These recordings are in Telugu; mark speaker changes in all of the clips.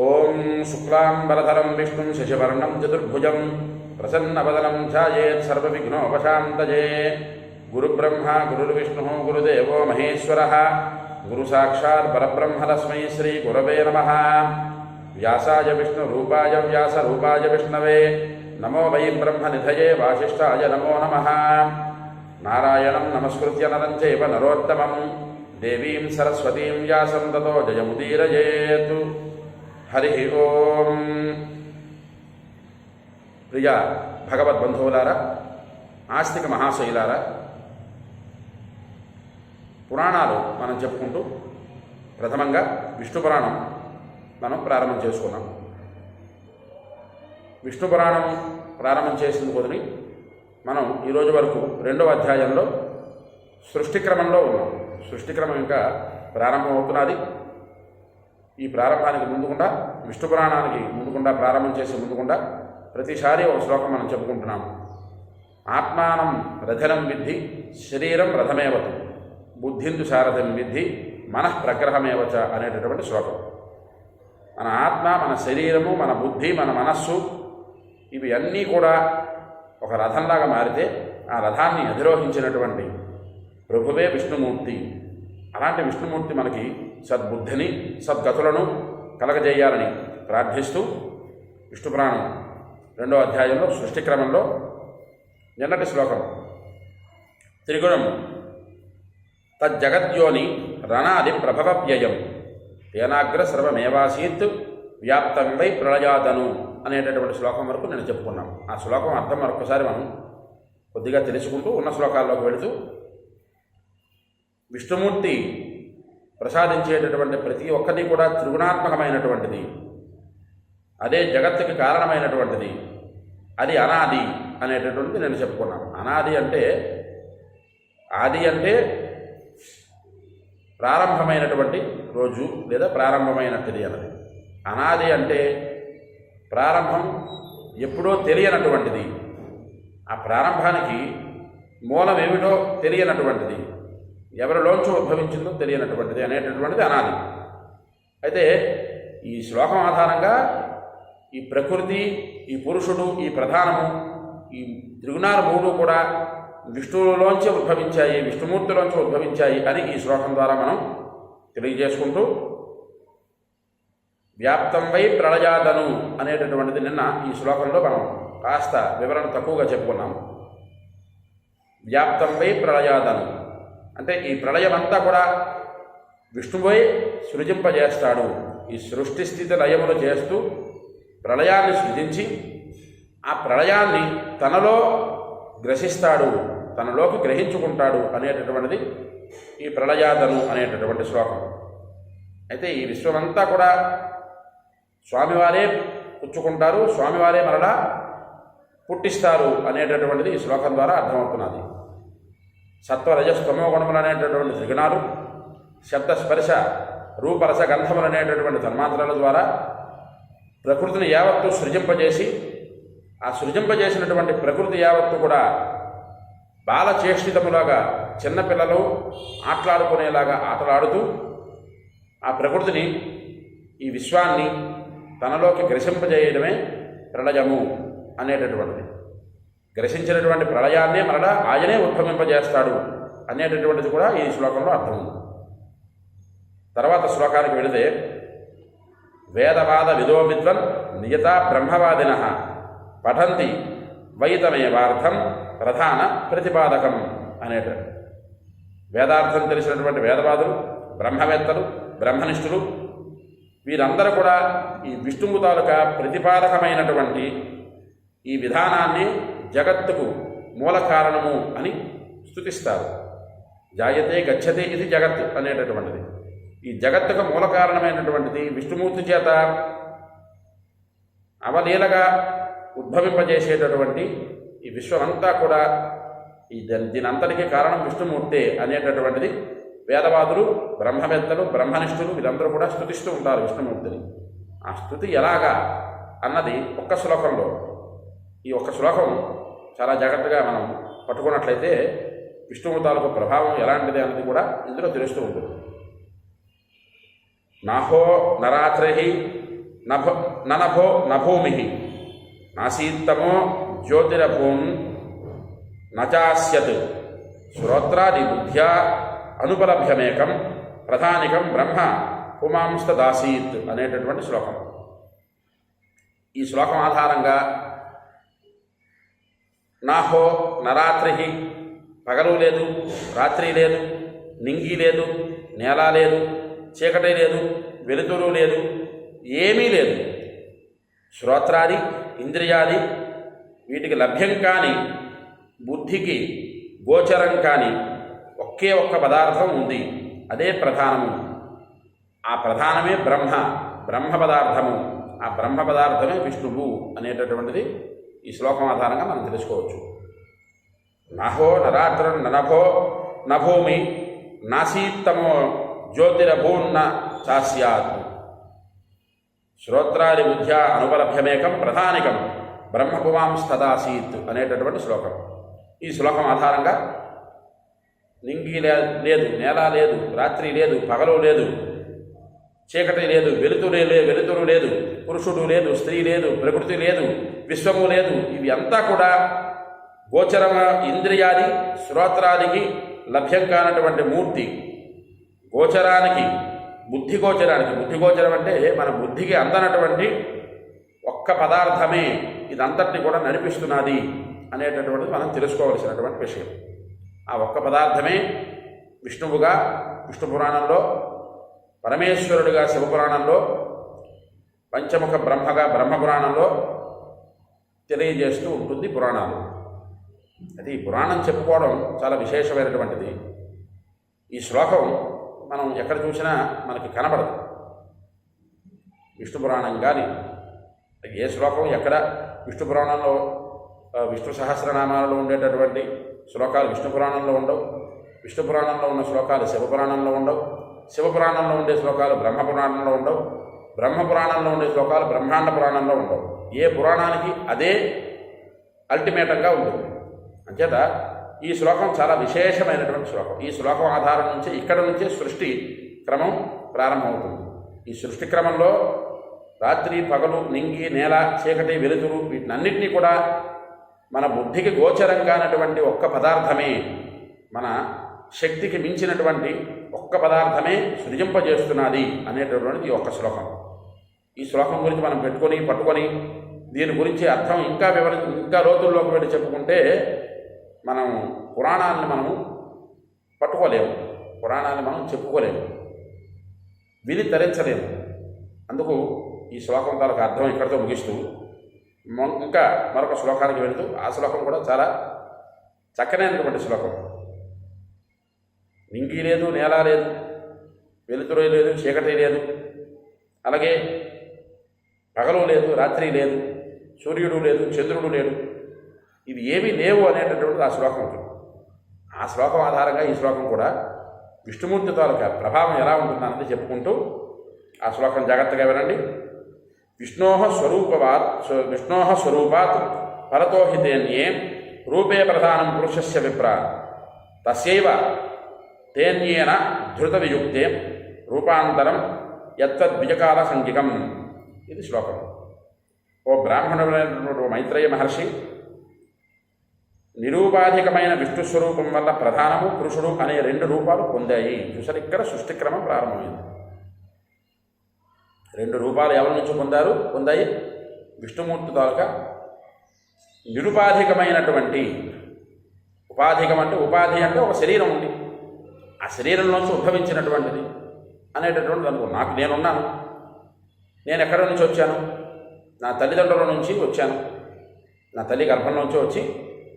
Speaker 1: ॐ शुक्लाम्बरधरं विष्णुं शशिवर्णं चतुर्भुजं प्रसन्नवदनं ध्यायेत् सर्वविघ्नोपशान्तये गुरुब्रह्मा गुरुर्विष्णुः गुरुदेवो महेश्वरः गुरुसाक्षात् परब्रह्म तस्मै श्रीगुरवे नमः व्यासाय विष्णुरूपाय व्यासरूपाय विष्णवे नमो वै ब्रह्मनिधये वासिष्ठाय नमो नमः नारायणं नमस्कृत्य नरं चैव नरोत्तमं देवीं सरस्वतीं व्यासं ततो जयमुदीरयेत् హరి ఓం ప్రియ భగవద్బంధువులారా ఆస్తిక మహాశైలారా పురాణాలు మనం చెప్పుకుంటూ ప్రథమంగా విష్ణు పురాణం మనం ప్రారంభం చేసుకున్నాం విష్ణు పురాణం ప్రారంభం చేసిన కొద్ది మనం ఈరోజు వరకు రెండవ అధ్యాయంలో సృష్టిక్రమంలో ఉన్నాం సృష్టిక్రమం ఇంకా ప్రారంభమవుతున్నది ఈ ప్రారంభానికి ముందుకుండా పురాణానికి ముందుకుండా ప్రారంభం చేసే ముందుకుండా ప్రతిసారి ఒక శ్లోకం మనం చెప్పుకుంటున్నాము ఆత్మానం రథనం విద్ధి శరీరం రథమేవత బుద్ధిందు సారథం విద్ధి మనఃప్రగ్రహమేవచ అనేటటువంటి శ్లోకం మన ఆత్మ మన శరీరము మన బుద్ధి మన మనస్సు ఇవి అన్నీ కూడా ఒక రథంలాగా మారితే ఆ రథాన్ని అధిరోహించినటువంటి ప్రభువే విష్ణుమూర్తి అలాంటి విష్ణుమూర్తి మనకి సద్బుద్ధిని సద్గతులను కలగజేయాలని ప్రార్థిస్తూ విష్ణుపురాణం రెండో అధ్యాయంలో సృష్టి క్రమంలో నిన్నటి శ్లోకం త్రిగుణం తజ్జగద్యోని రణాది ప్రభవ వ్యయం తేనాగ్ర సర్వమేవాసీత్ వ్యాప్తంపై ప్రళయాదను అనేటటువంటి శ్లోకం వరకు నేను చెప్పుకున్నాను ఆ శ్లోకం అర్థం మరొకసారి మనం కొద్దిగా తెలుసుకుంటూ ఉన్న శ్లోకాల్లోకి వెళుతూ విష్ణుమూర్తి ప్రసాదించేటటువంటి ప్రతి ఒక్కటి కూడా త్రిగుణాత్మకమైనటువంటిది అదే జగత్తుకి కారణమైనటువంటిది అది అనాది అనేటటువంటిది నేను చెప్పుకున్నాను అనాది అంటే ఆది అంటే ప్రారంభమైనటువంటి రోజు లేదా ప్రారంభమైనటువంటిది అన్నది అనాది అంటే ప్రారంభం ఎప్పుడో తెలియనటువంటిది ఆ ప్రారంభానికి మూలం ఏమిటో తెలియనటువంటిది ఎవరిలోంచి ఉద్భవించిందో తెలియనటువంటిది అనేటటువంటిది అనాది అయితే ఈ శ్లోకం ఆధారంగా ఈ ప్రకృతి ఈ పురుషుడు ఈ ప్రధానము ఈ త్రిగుణాలు మూడు కూడా విష్ణువులోంచి ఉద్భవించాయి విష్ణుమూర్తిలోంచి ఉద్భవించాయి అని ఈ శ్లోకం ద్వారా మనం తెలియజేసుకుంటూ వ్యాప్తం వై ప్రళయాదను అనేటటువంటిది నిన్న ఈ శ్లోకంలో మనం కాస్త వివరణ తక్కువగా చెప్పుకున్నాం వ్యాప్తం వై ప్రళయాదను అంటే ఈ ప్రళయం అంతా కూడా విష్ణువై సృజింపజేస్తాడు ఈ సృష్టి స్థితి లయములు చేస్తూ ప్రళయాన్ని సృజించి ఆ ప్రళయాన్ని తనలో గ్రసిస్తాడు తనలోకి గ్రహించుకుంటాడు అనేటటువంటిది ఈ ప్రళయాదను అనేటటువంటి శ్లోకం అయితే ఈ విశ్వమంతా కూడా స్వామివారే పుచ్చుకుంటారు స్వామివారే మరలా పుట్టిస్తారు అనేటటువంటిది ఈ శ్లోకం ద్వారా అర్థమవుతున్నది సత్వరజస్తమో గుణములు అనేటటువంటి త్రిగుణాలు శబ్ద స్పర్శ రూపరస గంధములు అనేటటువంటి తన్మాత్రల ద్వారా ప్రకృతిని యావత్తు సృజింపజేసి ఆ సృజింపజేసినటువంటి ప్రకృతి యావత్తు కూడా బాలచేష్టితములాగా చిన్నపిల్లలు ఆటలాడుకునేలాగా ఆటలాడుతూ ఆ ప్రకృతిని ఈ విశ్వాన్ని తనలోకి గ్రసింపజేయడమే ప్రణజము అనేటటువంటిది గ్రసించినటువంటి ప్రళయాన్నే మరలా ఆయనే ఉద్భవింపజేస్తాడు అనేటటువంటిది కూడా ఈ శ్లోకంలో అర్థం ఉంది తర్వాత శ్లోకానికి వెళితే వేదవాద విదో విద్వన్ నియత బ్రహ్మవాదిన పఠంతి వైతమేవార్థం ప్రధాన ప్రతిపాదకం అనేట వేదార్థం తెలిసినటువంటి వేదవాదులు బ్రహ్మవేత్తలు బ్రహ్మనిష్ఠులు వీరందరూ కూడా ఈ విష్ణువు తాలూకా ప్రతిపాదకమైనటువంటి ఈ విధానాన్ని జగత్తుకు మూల కారణము అని స్థుతిస్తారు జాయతే గచ్చతే ఇది జగత్ అనేటటువంటిది ఈ జగత్తుకు మూల కారణమైనటువంటిది విష్ణుమూర్తి చేత అవలీలగా ఉద్భవింపజేసేటటువంటి ఈ విశ్వమంతా కూడా ఈ దీనంతటికీ కారణం విష్ణుమూర్తే అనేటటువంటిది వేదవాదులు బ్రహ్మవేత్తలు బ్రహ్మనిష్ఠులు వీళ్ళందరూ కూడా స్థుతిస్తూ ఉంటారు విష్ణుమూర్తిని ఆ స్థుతి ఎలాగా అన్నది ఒక్క శ్లోకంలో ఈ ఒక్క శ్లోకం చాలా జాగ్రత్తగా మనం పట్టుకున్నట్లయితే విష్ణువు ప్రభావం ఎలాంటిది అన్నది కూడా ఇందులో తెలుస్తూ ఉంటుంది నాహో నరాత్రి నభ ననభో నభూమి నాసీత్తమో జ్యోతిరభూన్ నచాస్యత్ శ్రోత్రాది బుద్ధ్యా అనుపలభ్యమేకం ప్రధానికం బ్రహ్మ దాసీత్ అనేటటువంటి శ్లోకం ఈ శ్లోకం ఆధారంగా నాహో నరాత్రి పగలు లేదు రాత్రి లేదు నింగి లేదు నేల లేదు చీకటి లేదు వెలుతురు లేదు ఏమీ లేదు శ్రోత్రాది ఇంద్రియాది వీటికి లభ్యం కాని బుద్ధికి గోచరం కాని ఒకే ఒక్క పదార్థం ఉంది అదే ప్రధానము ఆ ప్రధానమే బ్రహ్మ బ్రహ్మ పదార్థము ఆ బ్రహ్మ పదార్థమే విష్ణువు అనేటటువంటిది ఈ శ్లోకం ఆధారంగా మనం తెలుసుకోవచ్చు నహో నరాత్ర నభో నభూమి నాసీత్తమో జ్యోతిరభూన్న చాస్యాత్ శ్రోత్రాది బుద్ధ్య అనుపలభ్యమేకం ప్రధానికం బ్రహ్మపువాంస్తదాసీత్ అనేటటువంటి శ్లోకం ఈ శ్లోకం ఆధారంగా నింగి లేదు నేల లేదు రాత్రి లేదు పగలు లేదు చీకటి లేదు వెలుతురే లే వెలుతురు లేదు పురుషుడు లేదు స్త్రీ లేదు ప్రకృతి లేదు విశ్వము లేదు ఇవి అంతా కూడా గోచరమ ఇంద్రియాది శ్రోత్రాదికి లభ్యం కానటువంటి మూర్తి గోచరానికి బుద్ధి గోచరానికి బుద్ధి గోచరం అంటే మన బుద్ధికి అందనటువంటి ఒక్క పదార్థమే ఇదంతటిని కూడా నడిపిస్తున్నది అనేటటువంటిది మనం తెలుసుకోవలసినటువంటి విషయం ఆ ఒక్క పదార్థమే విష్ణువుగా విష్ణు పురాణంలో పరమేశ్వరుడుగా శివపురాణంలో పంచముఖ బ్రహ్మగా బ్రహ్మపురాణంలో తెలియజేస్తూ ఉంటుంది పురాణాలు అయితే ఈ పురాణం చెప్పుకోవడం చాలా విశేషమైనటువంటిది ఈ శ్లోకం మనం ఎక్కడ చూసినా మనకి కనబడదు విష్ణు పురాణం కానీ ఏ శ్లోకం ఎక్కడ విష్ణు పురాణంలో విష్ణు సహస్రనామాలలో ఉండేటటువంటి శ్లోకాలు విష్ణు పురాణంలో ఉండవు విష్ణు పురాణంలో ఉన్న శ్లోకాలు శివపురాణంలో ఉండవు శివపురాణంలో ఉండే శ్లోకాలు బ్రహ్మపురాణంలో ఉండవు బ్రహ్మపురాణంలో ఉండే శ్లోకాలు బ్రహ్మాండ పురాణంలో ఉండవు ఏ పురాణానికి అదే అల్టిమేటంగా ఉంటుంది అంచేత ఈ శ్లోకం చాలా విశేషమైనటువంటి శ్లోకం ఈ శ్లోకం ఆధారం నుంచి ఇక్కడ నుంచే సృష్టి క్రమం ప్రారంభమవుతుంది ఈ సృష్టి క్రమంలో రాత్రి పగలు నింగి నేల చీకటి వెలుతురు వీటినన్నింటినీ కూడా మన బుద్ధికి గోచరంగానటువంటి ఒక్క పదార్థమే మన శక్తికి మించినటువంటి ఒక్క పదార్థమే సృజింపజేస్తున్నది అనేటటువంటిది ఒక్క శ్లోకం ఈ శ్లోకం గురించి మనం పెట్టుకొని పట్టుకొని దీని గురించి అర్థం ఇంకా వివరి ఇంకా రోజుల్లోకి వెళ్ళి చెప్పుకుంటే మనం పురాణాలను మనం పట్టుకోలేము పురాణాన్ని మనం చెప్పుకోలేము విని తరించలేము అందుకు ఈ శ్లోకం తాలకు అర్థం ఇక్కడితో ముగిస్తూ ఇంకా మరొక శ్లోకానికి వెళుతూ ఆ శ్లోకం కూడా చాలా చక్కనైనటువంటి శ్లోకం వింగి లేదు నేల లేదు వెలుతురు లేదు చీకటి లేదు అలాగే పగలు లేదు రాత్రి లేదు సూర్యుడు లేదు చంద్రుడు లేడు ఇవి ఏమీ లేవు అనేటటువంటిది ఆ శ్లోకం ఆ శ్లోకం ఆధారంగా ఈ శ్లోకం కూడా విష్ణుమూర్తి తాలూకా ప్రభావం ఎలా ఉంటుందన్నది చెప్పుకుంటూ ఆ శ్లోకం జాగ్రత్తగా వినండి విష్ణో స్వరూపవాత్ విష్ణో స్వరూపాత్ పరతోహితేన్యే రూపే ప్రధానం పురుషస్య విప్ర తస్యవ తేన్యేన వియుక్తే రూపాంతరం యత్తద్విజకాలసంకికం ఇది శ్లోకం ఓ బ్రాహ్మణుడైనటువంటి మైత్రేయ మహర్షి నిరూపాధికమైన విష్ణు స్వరూపం వల్ల ప్రధానము పురుషుడు అనే రెండు రూపాలు పొందాయి చూసారు ఇక్కడ సృష్టిక్రమం ప్రారంభమైంది రెండు రూపాలు ఎవరి నుంచి పొందారు పొందాయి విష్ణుమూర్తి తాలూక నిరుపాధికమైనటువంటి ఉపాధికం అంటే ఉపాధి అంటే ఒక శరీరం ఉంది ఆ శరీరంలోంచి ఉద్భవించినటువంటిది అనేటటువంటి అనుకో నాకు నేనున్నాను నేను ఎక్కడి నుంచి వచ్చాను నా తల్లిదండ్రుల నుంచి వచ్చాను నా తల్లి గర్భంలోంచి వచ్చి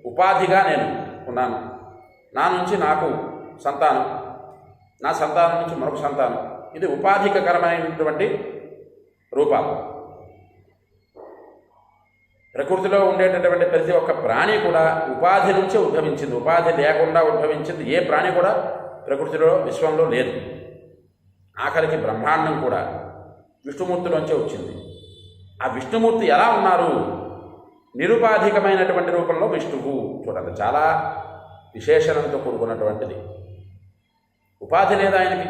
Speaker 1: ఉపాధిగా నేను ఉన్నాను నా నుంచి నాకు సంతానం నా సంతానం నుంచి మరొక సంతానం ఇది ఉపాధికరమైనటువంటి రూపాలు ప్రకృతిలో ఉండేటటువంటి ప్రతి ఒక్క ప్రాణి కూడా ఉపాధి నుంచే ఉద్భవించింది ఉపాధి లేకుండా ఉద్భవించింది ఏ ప్రాణి కూడా ప్రకృతిలో విశ్వంలో లేదు ఆఖరికి బ్రహ్మాండం కూడా విష్ణుమూర్తిలోంచే వచ్చింది ఆ విష్ణుమూర్తి ఎలా ఉన్నారు నిరుపాధికమైనటువంటి రూపంలో విష్ణువు చూడండి చాలా విశేషణంతో కూడుకున్నటువంటిది ఉపాధి లేదా ఆయనకి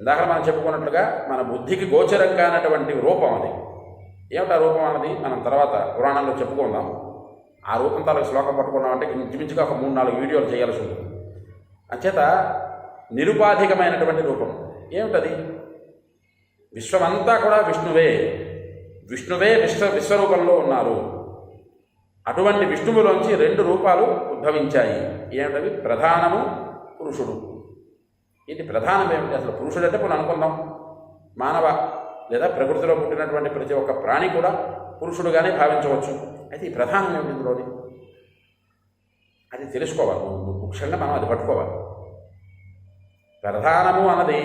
Speaker 1: ఇందాక మనం చెప్పుకున్నట్లుగా మన బుద్ధికి గోచరం కానటువంటి రూపం అది ఏమిటా రూపం అన్నది మనం తర్వాత పురాణంలో చెప్పుకుందాం ఆ రూపం తాలూకు శ్లోకం పట్టుకున్నామంటే ఇంచుమించుగా ఒక మూడు నాలుగు వీడియోలు చేయాల్సి ఉంటుంది అచేత నిరుపాధికమైనటువంటి రూపం ఏమిటది విశ్వమంతా కూడా విష్ణువే విష్ణువే విశ్వ విశ్వరూపంలో ఉన్నారు అటువంటి విష్ణువులోంచి రెండు రూపాలు ఉద్భవించాయి ఏమిటవి ప్రధానము పురుషుడు ఇది ప్రధానం ఏమిటి అసలు పురుషుడు అంటే మనం అనుకుందాం మానవ లేదా ప్రకృతిలో పుట్టినటువంటి ప్రతి ఒక్క ప్రాణి కూడా పురుషుడుగానే భావించవచ్చు అయితే ఈ ప్రధానం ఏమిటి ఇందులోని అది తెలుసుకోవాలి ముఖ్యంగా మనం అది పట్టుకోవాలి ప్రధానము అన్నది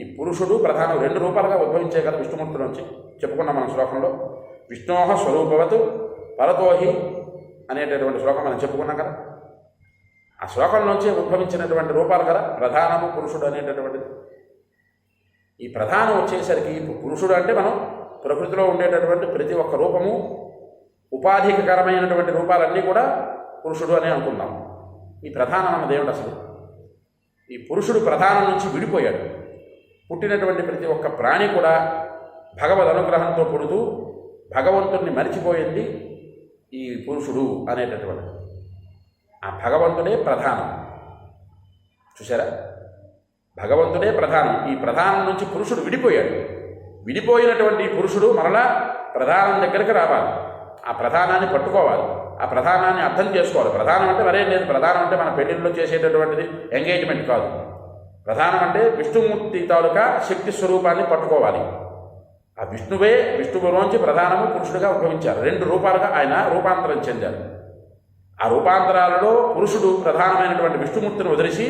Speaker 1: ఈ పురుషుడు ప్రధానం రెండు రూపాలుగా ఉద్భవించే కదా విష్ణుమూర్తుల నుంచి చెప్పుకున్నాం మన శ్లోకంలో విష్ణోహ స్వరూపవతు పరతోహి అనేటటువంటి శ్లోకం మనం చెప్పుకున్నాం కదా ఆ శ్లోకం నుంచి ఉద్భవించినటువంటి రూపాలు కదా ప్రధానము పురుషుడు అనేటటువంటిది ఈ ప్రధానం వచ్చేసరికి పురుషుడు అంటే మనం ప్రకృతిలో ఉండేటటువంటి ప్రతి ఒక్క రూపము ఉపాధికరమైనటువంటి రూపాలన్నీ కూడా పురుషుడు అని అనుకుందాం ఈ ప్రధానం అన్న దేవుడు అసలు ఈ పురుషుడు ప్రధానం నుంచి విడిపోయాడు పుట్టినటువంటి ప్రతి ఒక్క ప్రాణి కూడా భగవద్ అనుగ్రహంతో పుడుతూ భగవంతుడిని మరిచిపోయింది ఈ పురుషుడు అనేటటువంటి ఆ భగవంతుడే ప్రధానం చూసారా భగవంతుడే ప్రధానం ఈ ప్రధానం నుంచి పురుషుడు విడిపోయాడు విడిపోయినటువంటి పురుషుడు మరలా ప్రధానం దగ్గరికి రావాలి ఆ ప్రధానాన్ని పట్టుకోవాలి ఆ ప్రధానాన్ని అర్థం చేసుకోవాలి ప్రధానం అంటే మరేం లేదు ప్రధానం అంటే మన పెళ్లిళ్ళలో చేసేటటువంటిది ఎంగేజ్మెంట్ కాదు ప్రధానం అంటే విష్ణుమూర్తి తాలూకా శక్తి స్వరూపాన్ని పట్టుకోవాలి ఆ విష్ణువే విష్ణువులోంచి ప్రధానము పురుషుడిగా ఉద్భవించారు రెండు రూపాలుగా ఆయన రూపాంతరం చెందారు ఆ రూపాంతరాలలో పురుషుడు ప్రధానమైనటువంటి విష్ణుమూర్తిని వదిలిసి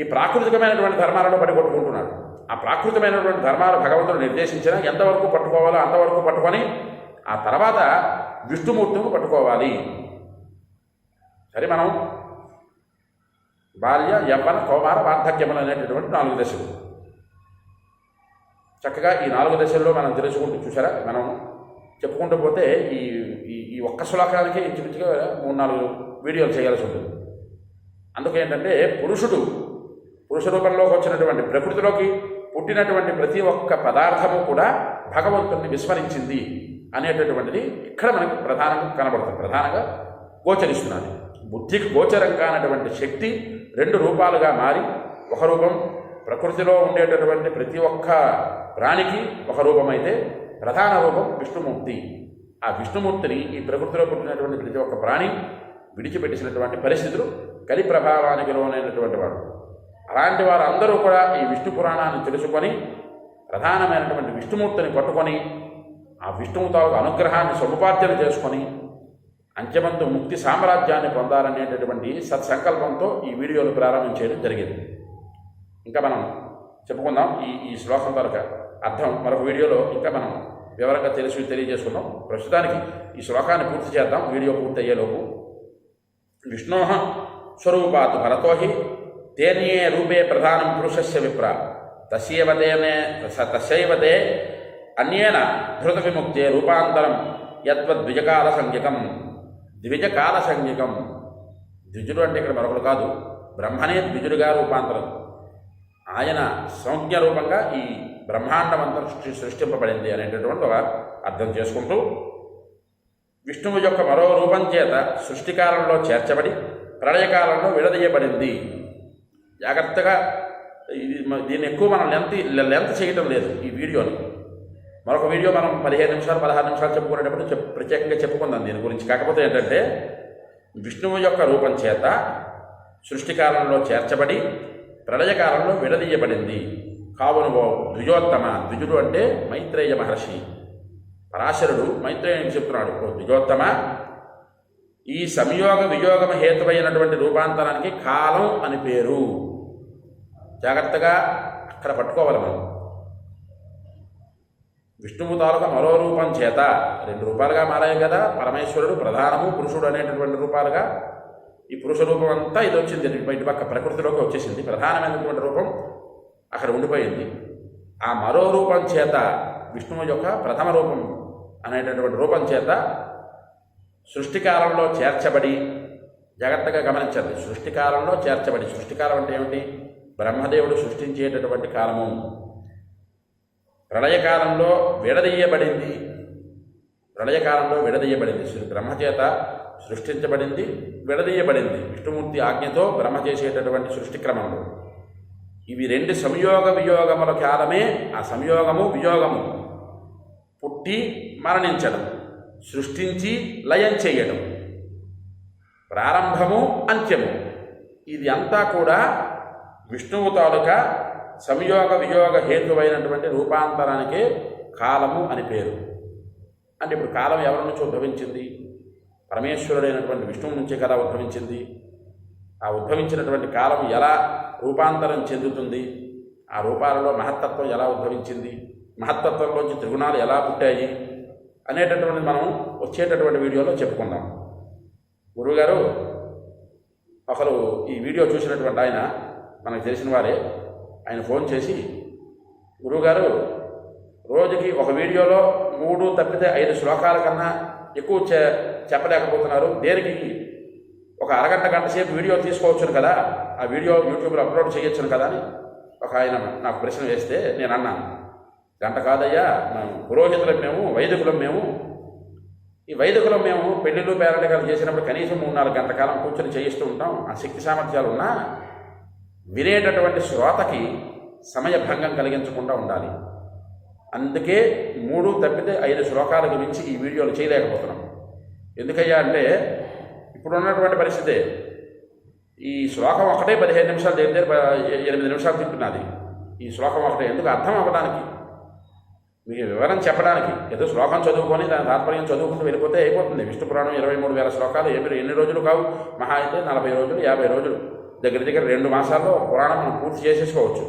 Speaker 1: ఈ ప్రాకృతికమైనటువంటి ధర్మాలలో పడికొట్టుకుంటున్నాడు ఆ ప్రాకృతమైనటువంటి ధర్మాలు భగవంతుడు నిర్దేశించినా ఎంతవరకు పట్టుకోవాలో అంతవరకు పట్టుకొని ఆ తర్వాత విష్ణుమూర్తిని పట్టుకోవాలి సరే మనం బాల్య యవ్వన కౌమార వార్ధక్యములు అనేటటువంటి నాలుగు దశలు చక్కగా ఈ నాలుగు దశల్లో మనం తెలుసుకుంటూ చూసారా మనం చెప్పుకుంటూ పోతే ఈ ఈ ఒక్క శ్లోకానికి ఇంచుమించుగా మూడు నాలుగు వీడియోలు చేయాల్సి ఉంటుంది అందుకు ఏంటంటే పురుషుడు పురుష రూపంలోకి వచ్చినటువంటి ప్రకృతిలోకి పుట్టినటువంటి ప్రతి ఒక్క పదార్థము కూడా భగవంతుణ్ణి విస్మరించింది అనేటటువంటిది ఇక్కడ మనకు ప్రధానంగా కనబడుతుంది ప్రధానంగా గోచరిస్తున్నది బుద్ధికి గోచరం కానటువంటి శక్తి రెండు రూపాలుగా మారి ఒక రూపం ప్రకృతిలో ఉండేటటువంటి ప్రతి ఒక్క ప్రాణికి ఒక రూపమైతే ప్రధాన రూపం విష్ణుమూర్తి ఆ విష్ణుమూర్తిని ఈ ప్రకృతిలో పుట్టినటువంటి ప్రతి ఒక్క ప్రాణి విడిచిపెట్టేసినటువంటి పరిస్థితులు కలి ప్రభావానికి లోనైనటువంటి వాడు అలాంటి వారు అందరూ కూడా ఈ విష్ణు పురాణాన్ని తెలుసుకొని ప్రధానమైనటువంటి విష్ణుమూర్తిని పట్టుకొని ఆ విష్ణువు తాలూకు అనుగ్రహాన్ని సముపార్జన చేసుకొని అంత్యమంతు ముక్తి సామ్రాజ్యాన్ని పొందాలనేటటువంటి సత్సంకల్పంతో ఈ వీడియోలు ప్రారంభం చేయడం జరిగింది ఇంకా మనం చెప్పుకుందాం ఈ ఈ శ్లోకం తాలూక అర్థం మరొక వీడియోలో ఇంకా మనం వివరంగా తెలిసి తెలియజేసుకుందాం ప్రస్తుతానికి ఈ శ్లోకాన్ని పూర్తి చేద్దాం వీడియో పూర్తయ్యేలోపు అయ్యేలోపు స్వరూపాత్ భరతోహి తేనే రూపే ప్రధానం పురుషస్య విప్ర తస్యవదే తస్యవదే అన్యేన ధృత విముక్తే రూపాంతరం యద్వద్విజకాల సంజ్ఞకం ద్విజకాల సంజ్ఞకం ద్విజుడు అంటే ఇక్కడ మరొకడు కాదు బ్రహ్మనే ద్విజుడుగా రూపాంతరం ఆయన సంజ్ఞ రూపంగా ఈ బ్రహ్మాండమంతా సృష్టి సృష్టింపబడింది అనేటటువంటి ఒక అర్థం చేసుకుంటూ విష్ణువు యొక్క మరో రూపం చేత సృష్టికాలంలో చేర్చబడి ప్రళయకాలంలో విడదీయబడింది జాగ్రత్తగా ఇది దీన్ని ఎక్కువ మనం లెంత్ లెంత్ చేయటం లేదు ఈ వీడియోని మరొక వీడియో మనం పదిహేను నిమిషాలు పదహారు నిమిషాలు చెప్పుకునేటప్పుడు చెప్ ప్రత్యేకంగా చెప్పుకుందాం దీని గురించి కాకపోతే ఏంటంటే విష్ణువు యొక్క రూపం చేత సృష్టికాలంలో చేర్చబడి ప్రళయకాలంలో విడదీయబడింది కావున ఓ ద్విజోత్తమ ద్విజుడు అంటే మైత్రేయ మహర్షి పరాశరుడు మైత్రేయుని చెప్తున్నాడు ఓ ద్విజోత్తమ ఈ సంయోగ వియోగ హేతువైనటువంటి రూపాంతరానికి కాలం అని పేరు జాగ్రత్తగా అక్కడ పట్టుకోవాలి మనం విష్ణువు తాలూక మరో రూపం చేత రెండు రూపాలుగా మారాయి కదా పరమేశ్వరుడు ప్రధానము పురుషుడు అనేటటువంటి రూపాలుగా ఈ పురుష రూపం అంతా ఇది వచ్చింది బయట పక్క ప్రకృతిలోకి వచ్చేసింది ప్రధానమైనటువంటి రూపం అక్కడ ఉండిపోయింది ఆ మరో రూపం చేత విష్ణువు యొక్క ప్రథమ రూపం అనేటటువంటి రూపం చేత సృష్టికాలంలో చేర్చబడి జాగ్రత్తగా గమనించండి సృష్టికాలంలో చేర్చబడి సృష్టికాలం అంటే ఏమిటి బ్రహ్మదేవుడు సృష్టించేటటువంటి కాలము ప్రళయకాలంలో విడదీయబడింది ప్రళయకాలంలో విడదీయబడింది బ్రహ్మచేత సృష్టించబడింది విడదీయబడింది విష్ణుమూర్తి ఆజ్ఞతో బ్రహ్మ చేసేటటువంటి సృష్టి క్రమంలో ఇవి రెండు సంయోగ వియోగముల కాలమే ఆ సంయోగము వియోగము పుట్టి మరణించడం సృష్టించి లయం చేయడం ప్రారంభము అంత్యము ఇది అంతా కూడా విష్ణువు తాలూకా సంయోగ వియోగ హేతువైనటువంటి రూపాంతరానికి కాలము అని పేరు అంటే ఇప్పుడు కాలం ఎవరి నుంచి ఉద్భవించింది పరమేశ్వరుడైనటువంటి విష్ణువు నుంచే కదా ఉద్భవించింది ఆ ఉద్భవించినటువంటి కాలం ఎలా రూపాంతరం చెందుతుంది ఆ రూపాలలో మహత్తత్వం ఎలా ఉద్భవించింది మహత్తత్వంలోంచి త్రిగుణాలు ఎలా పుట్టాయి అనేటటువంటి మనం వచ్చేటటువంటి వీడియోలో చెప్పుకుందాం గురువుగారు ఒకరు ఈ వీడియో చూసినటువంటి ఆయన మనకు తెలిసిన వారే ఆయన ఫోన్ చేసి గురువుగారు రోజుకి ఒక వీడియోలో మూడు తప్పితే ఐదు శ్లోకాల కన్నా ఎక్కువ చె చెప్పలేకపోతున్నారు దేనికి ఒక అరగంట గంట సేపు వీడియో తీసుకోవచ్చును కదా ఆ వీడియో యూట్యూబ్లో అప్లోడ్ చేయొచ్చును కదా అని ఒక ఆయన నాకు ప్రశ్న వేస్తే నేను అన్నాను గంట కాదయ్యా మేము పురోహితులం మేము వైదికులం మేము ఈ వైదికులం మేము పెళ్లిళ్ళు పేరెంటకాలు చేసినప్పుడు కనీసం మూడు నాలుగు గంట కాలం కూర్చొని చేయిస్తూ ఉంటాం ఆ శక్తి సామర్థ్యాలు ఉన్నా వినేటటువంటి శ్రోతకి సమయభంగం కలిగించకుండా ఉండాలి అందుకే మూడు తప్పితే ఐదు శ్లోకాల గురించి ఈ వీడియోలు చేయలేకపోతున్నాం ఎందుకయ్యా అంటే ఇప్పుడు ఉన్నటువంటి పరిస్థితే ఈ శ్లోకం ఒకటే పదిహేను నిమిషాలు దగ్గర ఎనిమిది నిమిషాలు తింటున్నది ఈ శ్లోకం ఒకటే ఎందుకు అర్థం అవ్వడానికి మీకు వివరం చెప్పడానికి ఏదో శ్లోకం చదువుకొని దాని తాత్పర్యం చదువుకుంటూ వెళ్ళిపోతే అయిపోతుంది విష్ణు పురాణం ఇరవై మూడు వేల శ్లోకాలు ఎన్ని రోజులు కావు మహా అయితే నలభై రోజులు యాభై రోజులు దగ్గర దగ్గర రెండు మాసాల్లో పురాణం మనం పూర్తి చేసేసుకోవచ్చు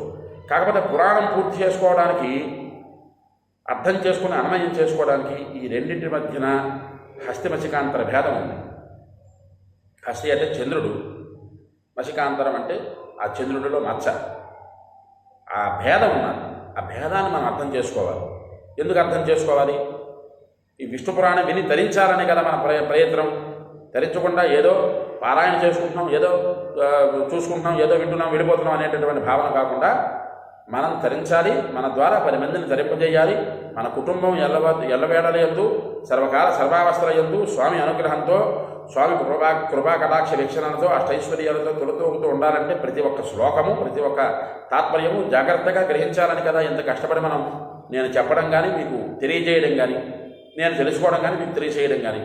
Speaker 1: కాకపోతే పురాణం పూర్తి చేసుకోవడానికి అర్థం చేసుకుని అన్వయం చేసుకోవడానికి ఈ రెండింటి మధ్యన హస్తి మసికాంతర భేదం ఉంది హస్తి అంటే చంద్రుడు మసికాంతరం అంటే ఆ చంద్రుడిలో మచ్చ ఆ భేదం ఉన్నది ఆ భేదాన్ని మనం అర్థం చేసుకోవాలి ఎందుకు అర్థం చేసుకోవాలి ఈ విష్ణు పురాణం విని ధరించాలనే కదా మన ప్రయత్నం ధరించకుండా ఏదో పారాయణ చేసుకుంటున్నాం ఏదో చూసుకుంటున్నాం ఏదో వింటున్నాం వెళ్ళిపోతున్నాం అనేటటువంటి భావన కాకుండా మనం తరించాలి మన ద్వారా పది మందిని తరింపజేయాలి మన కుటుంబం ఎల్లవ ఎల్లవేళల ఎందు సర్వకాల సర్వావస్థల ఎందు స్వామి అనుగ్రహంతో స్వామి కృపా కృపా కటాక్ష వీక్షణలతో అష్టైశ్వర్యాలతో తొలతూగుతూ ఉండాలంటే ప్రతి ఒక్క శ్లోకము ప్రతి ఒక్క తాత్పర్యము జాగ్రత్తగా గ్రహించాలని కదా ఎంత కష్టపడి మనం నేను చెప్పడం కానీ మీకు తెలియజేయడం కానీ నేను తెలుసుకోవడం కానీ మీకు తెలియజేయడం కానీ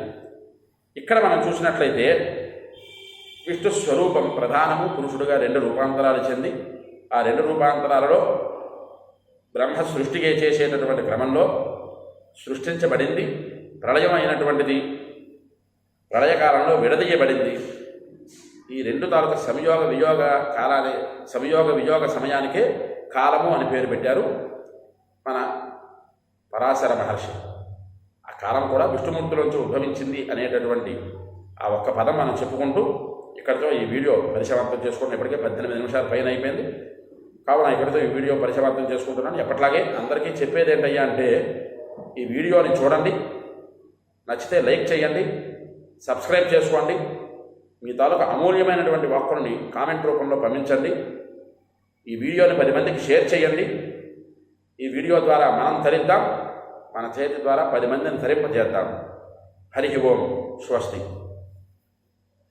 Speaker 1: ఇక్కడ మనం చూసినట్లయితే విష్ణు స్వరూపం ప్రధానము పురుషుడుగా రెండు రూపాంతరాలు చెంది ఆ రెండు రూపాంతరాలలో బ్రహ్మ సృష్టిగా చేసేటటువంటి క్రమంలో సృష్టించబడింది ప్రళయం అయినటువంటిది ప్రళయకాలంలో విడదీయబడింది ఈ రెండు తాలూక సంయోగ వియోగ కాలాన్ని సంయోగ వియోగ సమయానికే కాలము అని పేరు పెట్టారు మన పరాశర మహర్షి ఆ కాలం కూడా నుంచి ఉద్భవించింది అనేటటువంటి ఆ ఒక్క పదం మనం చెప్పుకుంటూ ఇక్కడితో ఈ వీడియో పరిసమాప్తం చేసుకున్న ఇప్పటికే పద్దెనిమిది నిమిషాల పైన అయిపోయింది కావున ఇక్కడితో ఈ వీడియో పరిసమాప్తం చేసుకుంటున్నాను ఎప్పట్లాగే అందరికీ చెప్పేది ఏంటయ్యా అంటే ఈ వీడియోని చూడండి నచ్చితే లైక్ చేయండి సబ్స్క్రైబ్ చేసుకోండి మీ తాలూకు అమూల్యమైనటువంటి వాక్కుని కామెంట్ రూపంలో పంపించండి ఈ వీడియోని పది మందికి షేర్ చేయండి ఈ వీడియో ద్వారా మనం తరిద్దాం మన చేతి ద్వారా పది మందిని తరింపజేద్దాం హరి ఓం స్వస్తి